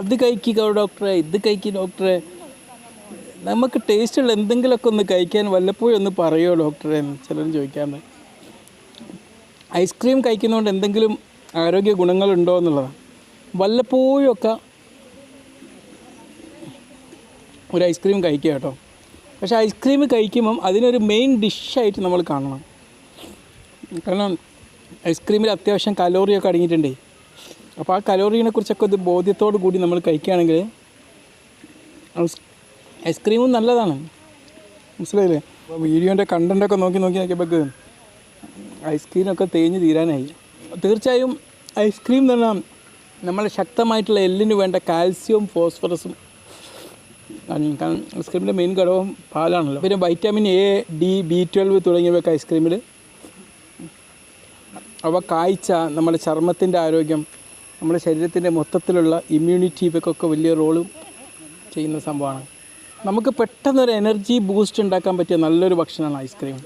അത് കഴിക്കുക ഡോക്ടറെ ഇത് കഴിക്കുക ഡോക്ടറെ. നമുക്ക് ടേസ്റ്റുള്ള എന്തെങ്കിലുമൊക്കെ ഒന്ന് കഴിക്കാൻ വല്ലപ്പോഴും ഒന്ന് പറയുമോ ഡോക്ടറെ എന്ന് ചിലർ ചോദിക്കാറുണ്ട്. ഐസ്ക്രീം കഴിക്കുന്നതുകൊണ്ട് എന്തെങ്കിലും ആരോഗ്യ ഗുണങ്ങളുണ്ടോ എന്നുള്ളതാണ് വല്ലപ്പോഴും ഒക്കെ ഒരു ഐസ്ക്രീം കഴിക്കുക കേട്ടോ. പക്ഷേ ഐസ്ക്രീം കഴിക്കുമ്പം അതിനൊരു മെയിൻ ഡിഷായിട്ട് നമ്മൾ കാണണം. കാരണം ഐസ്ക്രീമിൽ അത്യാവശ്യം കലോറിയൊക്കെ അടങ്ങിയിട്ടുണ്ടേ. അപ്പോൾ ആ കലോറീനെ കുറിച്ചൊക്കെ ഒരു ബോധ്യത്തോടു കൂടി നമ്മൾ കഴിക്കുകയാണെങ്കിൽ ഐസ് ഐസ്ക്രീമും നല്ലതാണ്. മനസ്സിലായില്ലേ? അപ്പോൾ വീഡിയോന്റെ കണ്ടന്റൊക്കെ നോക്കി നോക്കി നോക്കിയപ്പോൾ ഐസ്ക്രീമൊക്കെ തേഞ്ഞ് തീരാനായി. തീർച്ചയായും ഐസ്ക്രീം എന്ന് പറഞ്ഞാൽ നമ്മളെ ശക്തമായിട്ടുള്ള എല്ലിന് വേണ്ട കാൽസ്യവും ഫോസ്ഫറസും. കാരണം ഐസ്ക്രീമിന്റെ മെയിൻ ഘടകം പാലാണല്ലോ. പിന്നെ vitamin A D B twelve തുടങ്ങിയവയൊക്കെ ഐസ്ക്രീമിൽ അവ കാഴ്ച നമ്മുടെ ചർമ്മത്തിന്റെ ആരോഗ്യം നമ്മുടെ ശരീരത്തിന്റെ മൊത്തത്തിലുള്ള ഇമ്മ്യൂണിറ്റി ഇവയ്ക്കൊക്കെ വലിയ റോളും ചെയ്യുന്ന സംഭവമാണ്. നമുക്ക് പെട്ടെന്നൊരു എനർജി ബൂസ്റ്റ് ഉണ്ടാക്കാൻ പറ്റിയ നല്ലൊരു ഭക്ഷണമാണ് ഐസ്ക്രീം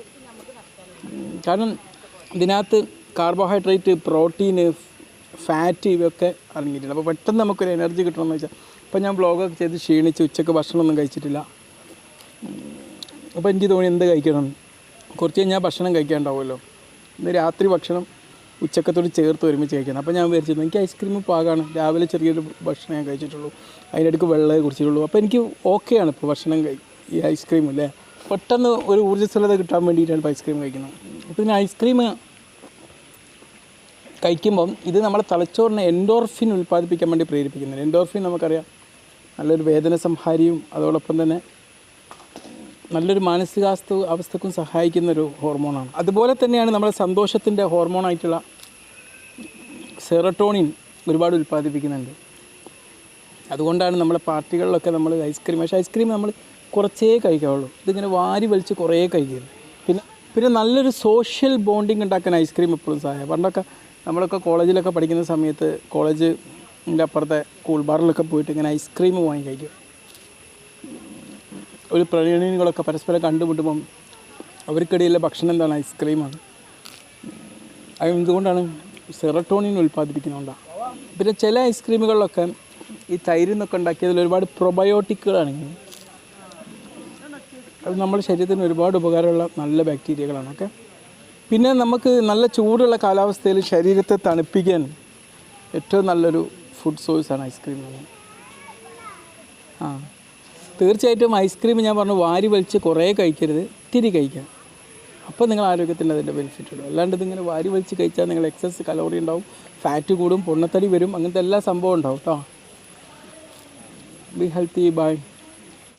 കാരണം ഇതിനകത്ത് കാർബോഹൈഡ്രേറ്റ് പ്രോട്ടീന് ഫാറ്റ് ഇവയൊക്കെ അടങ്ങിയിട്ടുണ്ട്. അപ്പോൾ പെട്ടെന്ന് നമുക്കൊരു എനർജി കിട്ടണമെന്ന് വെച്ചാൽ ഇപ്പോൾ ഞാൻ ബ്ലോഗൊക്കെ ചെയ്ത് ക്ഷീണിച്ച് ഉച്ചയ്ക്ക് ഭക്ഷണമൊന്നും കഴിച്ചിട്ടില്ല. അപ്പോൾ എനിക്ക് തോന്നി എന്ത് കഴിക്കണം? കുറച്ച് കഴിഞ്ഞാൽ ഭക്ഷണം കഴിക്കാൻ കഴിക്കാണ്ടാവുമല്ലോ ഇന്ന് രാത്രി ഭക്ഷണം ഉച്ചക്കത്തോട് ചേർത്ത് ഒരുമിച്ച് കഴിക്കണം. അപ്പോൾ ഞാൻ വിചാരിച്ചിരുന്നു എനിക്ക് ഐസ്ക്രീം പാകമാണ് രാവിലെ ചെറിയൊരു ഭക്ഷണം ഞാൻ കഴിച്ചിട്ടുള്ളൂ. അതിനിടയ്ക്ക് വെള്ളം കുടിച്ചിട്ടുള്ളൂ. അപ്പോൾ എനിക്ക് ഓക്കെയാണ് ഇപ്പോൾ ഭക്ഷണം ഈ ഐസ്ക്രീം അല്ലേ? പെട്ടെന്ന് ഒരു ഊർജസ്വലത കിട്ടാൻ വേണ്ടിയിട്ടാണ് ഇപ്പോൾ ഐസ്ക്രീം കഴിക്കുന്നത്. അപ്പോൾ പിന്നെ ഐസ്ക്രീം കഴിക്കുമ്പം ഇത് നമ്മുടെ തലച്ചോറിനെ എൻഡോർഫിൻ ഉൽപ്പാദിപ്പിക്കാൻ വേണ്ടി പ്രേരിപ്പിക്കുന്നുണ്ട്. എൻഡോർഫിൻ നമുക്കറിയാം. നല്ലൊരു വേദന സംഹാരിയും അതോടൊപ്പം തന്നെ നല്ലൊരു മാനസികാവസ്ഥ അവസ്ഥക്കും സഹായിക്കുന്ന ഒരു ഹോർമോണാണ്. അതുപോലെ തന്നെയാണ് നമ്മുടെ സന്തോഷത്തിന്റെ ഹോർമോണായിട്ടുള്ള സെറട്ടോണിൻ ഒരുപാട് ഉൽപ്പാദിപ്പിക്കുന്നുണ്ട്. അതുകൊണ്ടാണ് നമ്മളെ പാർട്ടികളിലൊക്കെ നമ്മൾ ഐസ്ക്രീം പക്ഷേ ഐസ്ക്രീം നമ്മൾ കുറച്ചേ കഴിക്കാവുള്ളൂ. ഇതിങ്ങനെ വാരി വലിച്ച് കുറേ കഴിക്കരുത്. പിന്നെ പിന്നെ നല്ലൊരു സോഷ്യൽ ബോണ്ടിങ് ഉണ്ടാക്കാൻ ഐസ്ക്രീം എപ്പോഴും സഹായം. പണ്ടൊക്കെ നമ്മളൊക്കെ കോളേജിലൊക്കെ പഠിക്കുന്ന സമയത്ത് കോളേജിന്റെ അപ്പുറത്തെ കൂൾ ബാറിലൊക്കെ പോയിട്ട് ഇങ്ങനെ ഐസ്ക്രീം വാങ്ങി കഴിക്കും. ഒരു പ്രണയിനികളൊക്കെ പരസ്പരം കണ്ടുമുട്ടുമ്പം അവർക്കിടയിലെ ഭക്ഷണം എന്താണ്? ഐസ്ക്രീമാണ്. എന്തുകൊണ്ടാണ്? സെറട്ടോണിൻ ഉൽപ്പാദിപ്പിക്കുന്നതുകൊണ്ടാണ് പിന്നെ ചില ഐസ്ക്രീമുകളിലൊക്കെ ഈ തൈരിൽ നിന്നൊക്കെ ഉണ്ടാക്കിയതിൽ ഒരുപാട് പ്രൊബയോട്ടിക്കുകളാണ്. അത് നമ്മുടെ ശരീരത്തിന് ഒരുപാട് ഉപകാരമുള്ള നല്ല ബാക്ടീരിയകളാണ്. ഓക്കെ? പിന്നെ നമുക്ക് നല്ല ചൂടുള്ള കാലാവസ്ഥയിൽ ശരീരത്തെ തണുപ്പിക്കാൻ ഏറ്റവും നല്ലൊരു ഫുഡ് സോഴ്സാണ് ഐസ്ക്രീം. ആ. തീർച്ചയായിട്ടും ഐസ്ക്രീം ഞാൻ പറഞ്ഞു വാരി വലിച്ച് കുറേ കഴിക്കരുത് ഇത്തിരി കഴിക്കാം. അപ്പോൾ നിങ്ങൾ ആരോഗ്യത്തിന് അതിന്റെ ബെനിഫിറ്റ് ഉള്ളൂ അല്ലാണ്ട് ഇതിങ്ങനെ വാരി വലിച്ച് കഴിച്ചാൽ നിങ്ങൾ എക്സസ് കലോറി ഉണ്ടാവും ഫാറ്റ് കൂടും പൊണ്ണത്തടി വരും അങ്ങനത്തെ എല്ലാ സംഭവം ഉണ്ടാവും കേട്ടോ ബി ഹെൽത്തി ബൈ